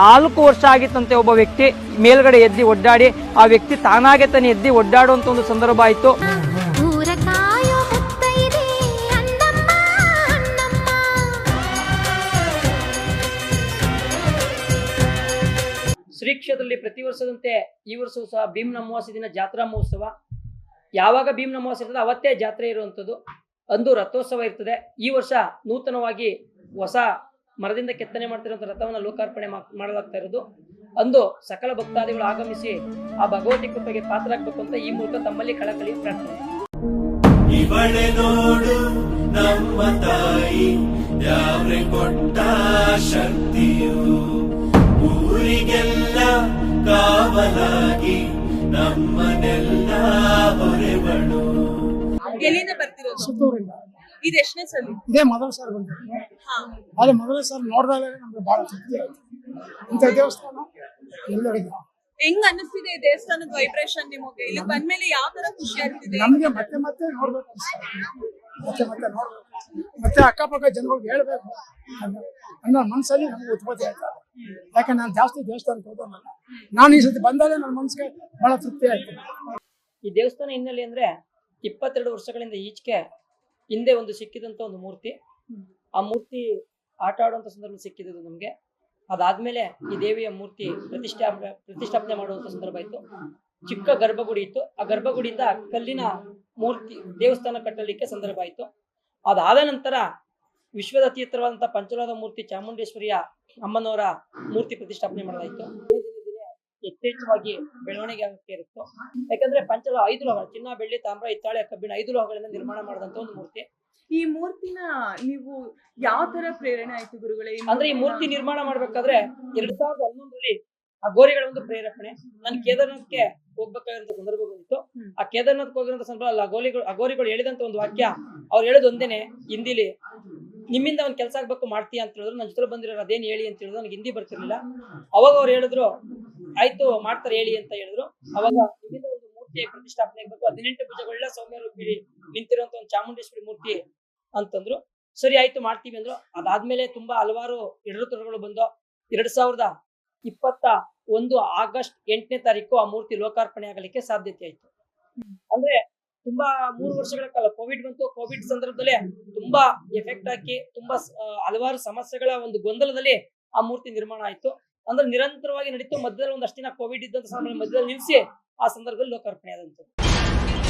ನಾಲ್ಕು ವರ್ಷ ಆಗಿತ್ತಂತೆ ಒಬ್ಬ ವ್ಯಕ್ತಿ ಮೇಲ್ಗಡೆ ಎದ್ದಿ ಒಡ್ಡಾಡಿ ಆ ವ್ಯಕ್ತಿ ತಾನಾಗೆ ತಾನೆ ಎದ್ದಿ ಒಡ್ಡಾಡುವಂತ ಒಂದು ಸಂದರ್ಭ ಆಯ್ತು. ಶ್ರೀ ಕ್ಷೇತ್ರದಲ್ಲಿ ಪ್ರತಿ ವರ್ಷದಂತೆ ಈ ವರ್ಷವೂ ಸಹ ಭೀಮ್ ಅಮಾವಾಸ್ಯ ದಿನ ಜಾತ್ರಾ ಮಹೋತ್ಸವ. ಯಾವಾಗ ಭೀಮ್ ಅಮಾವಾಸ್ಯ ಇರ್ತದೆ ಅವತ್ತೇ ಜಾತ್ರೆ ಇರುವಂಥದ್ದು. ಅಂದು ರಥೋತ್ಸವ ಇರ್ತದೆ. ಈ ವರ್ಷ ನೂತನವಾಗಿ ಹೊಸ ಮರದಿಂದ ಕೆತ್ತನೆ ಮಾಡ್ತಿರುವಂಥ ರಥವನ್ನು ಲೋಕಾರ್ಪಣೆ ಮಾ- ಮಾಡಲಾಗ್ತಾ ಇರೋದು. ಅಂದು ಸಕಲ ಭಕ್ತಾದಿಗಳು ಆಗಮಿಸಿ ಆ ಭಗವತಿ ಕೃಪೆಗೆ ಪಾತ್ರರಾಗಬೇಕು ಅಂತ ಈ ಮೂಲಕ ತಮ್ಮಲ್ಲಿ ಕಳಕಳಿ ಪ್ರಾರ್ಥನೆ. ಇವಳೆ ನೋಡು ನಮ್ಮ ತಾಯಿ ಯಾವ್ರೆ ಕೊಟ್ಟ ಶಕ್ತಿಯು. ಊರಿಗೆಲ್ಲ ಕಾವಲಾಗಿ ನಮ್ಮನೆಲ್ಲ ಹೊರೆವಳು. ಎಲ್ಲಿಂದ ಬರ್ತಿರೋದು? ಸುತ್ತೂರಿಂದ. ಇದು ಎಷ್ಟನೇ ಸಲ? ಇದೇ ಮೊದಲ ಸಾರಿ ಬಂದಿದ್ದು ಹಾ. ಆದರೆ ಮೊದಲ ಸಾರಿ ನೋಡಿದಾಗ ನಮ್ಗೆ ಬಹಳ ತೃಪ್ತಿ ಆಯ್ತು. ಇಂಥ ದೇವಸ್ಥಾನ ಎಲ್ಲರಿಗೂ ಹೆಂಗ್ ಅನ್ನಿಸ್ತಿದೆ ಈ ದೇವಸ್ಥಾನದ ವೈಬ್ರೇಷನ್ ನಿಮಗೆ? ಇಲ್ಲಿ ಬಂದ್ಮೇಲೆ ಯಾವ ತರ ಖುಷಿ ಆಗ್ತಿದೆ? ನಮಗೆ ಮತ್ತೆ ಮತ್ತೆ ನೋಡ್ಬೇಕು ಅನ್ಸುತ್ತೆ. ಮತ್ತೆ ಮತ್ತೆ ನೋಡ್ಬೇಕು. ಮತ್ತೆ ಅಕ್ಕಪಕ್ಕ ಜನಗಳಿಗೆ ಹೇಳ್ಬೇಕು. ಅನ್ನೋ- ಮನಸ್ಸಲ್ಲಿ ನಮ್ಗೆ ಉತ್ಪತ್ತಿ ಆಯ್ತು. ಯಾಕಂದ್ರೆ ನಾನು ಜಾಸ್ತಿ ದೇವಸ್ಥಾನಕ್ಕೆ ಹೋದಲ್ಲ ನಾನು ಈ ಸತಿ ಬಂದಾಗಲೇ ನನ್ನ ಮನಸ್ಸಿಗೆ ಬಹಳ ತೃಪ್ತಿ ಆಯ್ತು. ಈ ದೇವಸ್ಥಾನ ಹಿನ್ನೆಲೆ ಅಂದ್ರೆ ಇಪ್ಪತ್ತೆರಡು ವರ್ಷಗಳಿಂದ ಈಚೆಗೆ ಹಿಂದೆ ಒಂದು ಸಿಕ್ಕಿದಂತ ಒಂದು ಮೂರ್ತಿ. ಆ ಮೂರ್ತಿ ಆಟ ಆಡುವಂತ ಸಂದರ್ಭ ಸಿಕ್ಕಿದ್ದು ನಮ್ಗೆ. ಅದಾದ್ಮೇಲೆ ಈ ದೇವಿಯ ಮೂರ್ತಿ ಪ್ರತಿಷ್ಠಾ ಪ್ರತಿಷ್ಠಾಪನೆ ಮಾಡುವಂತ ಸಂದರ್ಭ ಇತ್ತು ಚಿಕ್ಕ ಗರ್ಭಗುಡಿ ಇತ್ತು. ಆ ಗರ್ಭಗುಡಿಯಿಂದ ಕಲ್ಲಿನ ಮೂರ್ತಿ ದೇವಸ್ಥಾನ ಕಟ್ಟಲಿಕ್ಕೆ ಸಂದರ್ಭ ಆಯಿತು. ಅದಾದ ನಂತರ ವಿಶ್ವದ ಅತಿ ಎತ್ತರವಾದಂತಹ ಪಂಚಲೋಹದ ಮೂರ್ತಿ ಚಾಮುಂಡೇಶ್ವರಿಯ ಅಮ್ಮನವರ ಮೂರ್ತಿ ಪ್ರತಿಷ್ಠಾಪನೆ ಮಾಡಲಾಯಿತು. ಯಥೇಚ್ಛವಾಗಿ ಬೆಳವಣಿಗೆ ಆಗಕ್ಕೆ ಇರುತ್ತೋ. ಯಾಕಂದ್ರೆ ಪಂಚಲ ಐದು ಲೋಹ ಚಿನ್ನ ಬೆಳ್ಳಿ ತಾಮ್ರ ಹಿತ್ತಾಳೆ ಕಬ್ಬಿಣ ಐದು ಲೋಹಗಳಿಂದ ನಿರ್ಮಾಣ ಮಾಡಿದಂತ ಒಂದು ಮೂರ್ತಿ. ಈ ಮೂರ್ತಿನ ನೀವು ಯಾವ ತರ ಪ್ರೇರಣೆ ಆಯ್ತು ಗುರುಗಳೇ? ಅಂದ್ರೆ ಈ ಮೂರ್ತಿ ನಿರ್ಮಾಣ ಮಾಡ್ಬೇಕಾದ್ರೆ ಎರಡ್ ಸಾವಿರದ ಹನ್ನೊಂದರಲ್ಲಿ ಆ ಗೋರಿಗಳ ಒಂದು ಪ್ರೇರೇಪಣೆ ನನ್ ಕೇದಾರನಾಥ್ಗೆ ಹೋಗ್ಬೇಕಾಗಿರೋ ಸಂದರ್ಭ ಬಂದಿತ್ತು. ಆ ಕೇದಾರ್ನಾಥ್ ಹೋಗಿರೋ ಸಂದರ್ಭ ಅಲ್ಲಿ ಆ ಗೋಲಿಗಳು ಆ ಗೋರಿಗಳು ಹೇಳಿದಂತ ಒಂದು ವಾಕ್ಯ ಅವ್ರು ಹೇಳೋದು ಒಂದೇನೆ ಹಿಂದಿಲಿ. ನಿಮ್ಮಿಂದ ಒಂದ್ ಕೆಲಸ ಆಗ್ಬೇಕು ಮಾಡ್ತೀಯ ಅಂತ ಹೇಳಿದ್ರು. ನನ್ನ ಜೊತೆ ಬಂದಿರೋರು ಅದೇನ್ ಹೇಳಿ ಅಂತ ಹೇಳಿದ್ರು. ನನಗೆ ಹಿಂದಿ ಬರ್ತಿರ್ಲಿಲ್ಲ. ಅವಾಗ ಅವ್ರು ಹೇಳಿದ್ರು, ಆಯ್ತು ಮಾಡ್ತಾರೆ ಹೇಳಿ ಅಂತ ಹೇಳಿದ್ರು. ಅವಾಗ ನಿಮ್ಮಿಂದ ಒಂದು ಮೂರ್ತಿ ಪ್ರತಿಷ್ಠಾಪನೆ ಆಗ್ಬೇಕು. ಹದಿನೆಂಟು ಭುಜಗಳೆಲ್ಲ ಸೌಮ್ಯ ರೂಪಿ ನಿಂತಿರುವಂತ ಒಂದು ಚಾಮುಂಡೇಶ್ವರಿ ಮೂರ್ತಿ ಅಂತಂದ್ರು. ಸರಿ, ಆಯ್ತು ಮಾಡ್ತೀವಿ ಅಂದ್ರು. ಅದಾದ್ಮೇಲೆ ತುಂಬಾ ಹಲವಾರು ತರಗಳು ಬಂದು ಎರಡ್ ಸಾವಿರದ ಇಪ್ಪತ್ತ ಒಂದು ಆಗಸ್ಟ್ ಎಂಟನೇ ತಾರೀಕು ಆ ಮೂರ್ತಿ ಲೋಕಾರ್ಪಣೆ ಆಗಲಿಕ್ಕೆ ಸಾಧ್ಯತೆ ಆಯ್ತು. ಅಂದ್ರೆ ತುಂಬಾ ಮೂರು ವರ್ಷಗಳ ಕಾಲ ಕೋವಿಡ್ ಬಂತು. ಕೋವಿಡ್ ಸಂದರ್ಭದಲ್ಲಿ ತುಂಬಾ ಎಫೆಕ್ಟ್ ಹಾಕಿ, ತುಂಬಾ ಹಲವಾರು ಸಮಸ್ಯೆಗಳ ಒಂದು ಗೊಂದಲದಲ್ಲಿ ಆ ಮೂರ್ತಿ ನಿರ್ಮಾಣ ಆಯ್ತು. ಅಂದ್ರೆ ನಿರಂತರವಾಗಿ ನಡೀತು. ಮಧ್ಯದಲ್ಲಿ ಒಂದಷ್ಟು ದಿನ ಕೋವಿಡ್ ಇದ್ದಂತ ಸಂದರ್ಭದಲ್ಲಿ ಮಧ್ಯದಲ್ಲಿ ನಿಲ್ಲಿಸಿ ಆ ಸಂದರ್ಭದಲ್ಲಿ ಲೋಕಾರ್ಪಣೆ ಆದಂತದ್ದು